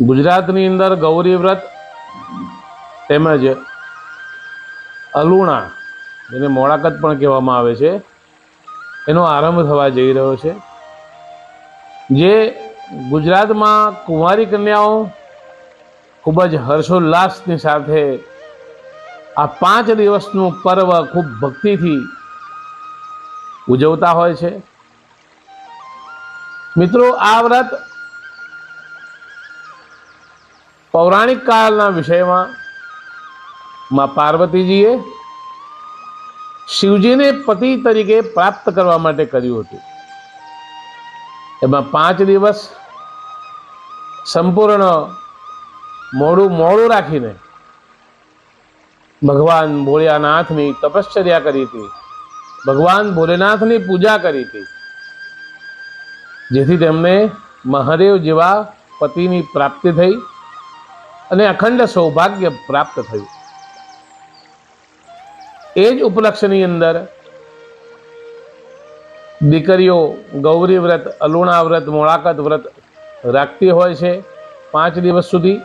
ગુજરાતની અંદર ગૌરી વ્રત તેમજ અલુણા, જેને મોળાકત પણ કહેવામાં આવે છે, એનો આરંભ થવા જઈ રહ્યો છે. જે ગુજરાતમાં કુંવારી કન્યાઓ ખૂબ જ હર્ષોલ્લાસની સાથે આ પાંચ દિવસનું પર્વ ખૂબ ભક્તિથી ઉજવતા હોય છે. મિત્રો, આ વ્રત પૌરાણિક કાળના વિષયમાં માં પાર્વતીજીએ શિવજીને પતિ તરીકે પ્રાપ્ત કરવા માટે કર્યું હતું. એમાં પાંચ દિવસ સંપૂર્ણ મોડું મોડું રાખીને ભગવાન ભોળિયાનાથની તપશ્ચર્યા કરી હતી. ભગવાન ભોલેનાથની પૂજા કરી હતી. જેથી તેમને મહાદેવ જેવા પતિની પ્રાપ્તિ થઈ. અને અખંડ સૌભાગ્ય પ્રાપ્ત થયું. એ જ ઉપલક્ષની અંદર દીકરીઓ ગૌરી વ્રત, અલુણા વ્રત, મોળાકત વ્રત રાખતી હોય છે પાંચ દિવસ સુધી.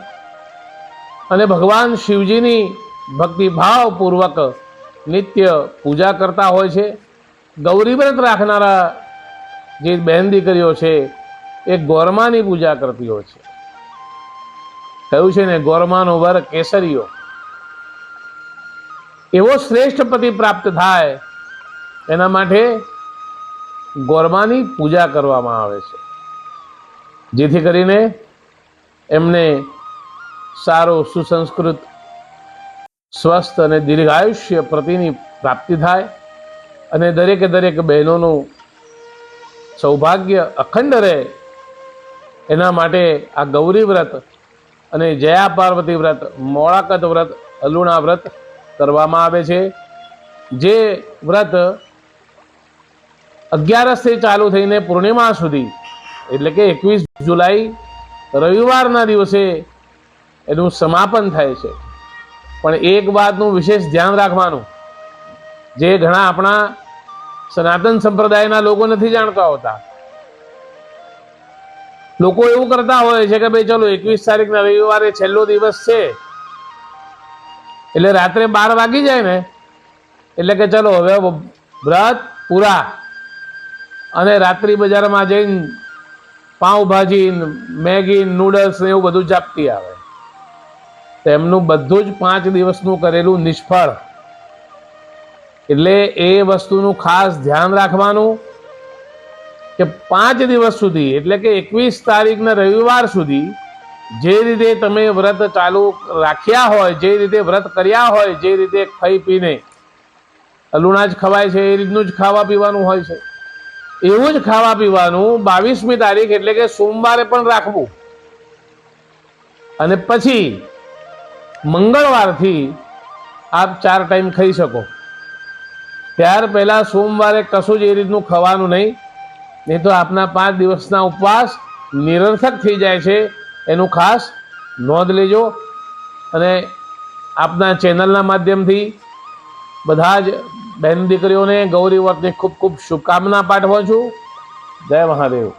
અને ભગવાન શિવજીની ભક્તિભાવપૂર્વક નિત્ય પૂજા કરતા હોય છે. ગૌરી વ્રત રાખનારા જે બહેન દીકરીઓ છે, એ ગોરમાની પૂજા કરતી હોય છે. કહ્યું છે ને, ગોરમાનો વર કેસરીયો. એવો શ્રેષ્ઠ પતિ પ્રાપ્ત થાય, એના માટે ગોરમાની પૂજા કરવામાં આવે છે. જેથી કરીને એમને સારો સુસંસ્કૃત, સ્વસ્થ અને દીર્ઘાયુષ્ય પ્રતિની પ્રાપ્તિ થાય અને દરેકે દરેક બહેનોનું સૌભાગ્ય અખંડ રહે, એના માટે આ ગૌરી વ્રત અને જયા પાર્વતી વ્રત, મોળાકત વ્રત, અલુણા વ્રત કરવામાં આવે છે. જે વ્રત અગિયારસથી ચાલુ થઈને પૂર્ણિમા સુધી, એટલે કે એકવીસ જુલાઈ, રવિવારના દિવસે એનું સમાપન થાય છે. પણ એક વાતનું વિશેષ ધ્યાન રાખવાનું, જે ઘણા આપણા સનાતન સંપ્રદાયના લોકો નથી જાણતા હોતા. લોકો એવું કરતા હોય છે કે ભાઈ ચલો એકવીસ તારીખના રવિવારે છેલ્લો દિવસ છે. એટલે રાત્રે બાર વાગી જાય ને, એટલે કે ચલો હવે વ્રત પૂરા. અને રાત્રિ બજારમાં જઈને પાઉંભાજી મેગી નૂડલ્સ ને એવું બધું જાપતી આવે. તેમનું બધું જ પાંચ દિવસનું કરેલું નિષ્ફળ. એટલે એ વસ્તુનું ખાસ ધ્યાન રાખવાનું. કે પાંચ દિવસ સુધી, એટલે કે એકવીસ તારીખના રવિવાર સુધી, જે રીતે તમે વ્રત ચાલુ રાખ્યા હોય, જે રીતે વ્રત કર્યા હોય, જે રીતે ખાઈ પીને, અલુણા જ ખવાય છે, એ રીતનું જ ખાવા પીવાનું હોય છે. એવું જ ખાવા પીવાનું બાવીસમી તારીખ, એટલે કે સોમવારે પણ રાખવું. અને પછી, મંગળવારથી આપ ચાર ટાઈમ ખાઈ શકો. ત્યાર પહેલાં સોમવારે કશું જ એ રીતનું ખાવાનું નહીં. નહીં તો આપના પાંચ દિવસના ઉપવાસ નિરર્થક થઈ જાય છે. એનું ખાસ નોંધ લેજો અને આપના ચેનલના માધ્યમથી બધા જ બહેન દીકરીઓને ગૌરી વ્રતની ખૂબ ખૂબ શુભકામના પાઠવું છું. જય મહાદેવ.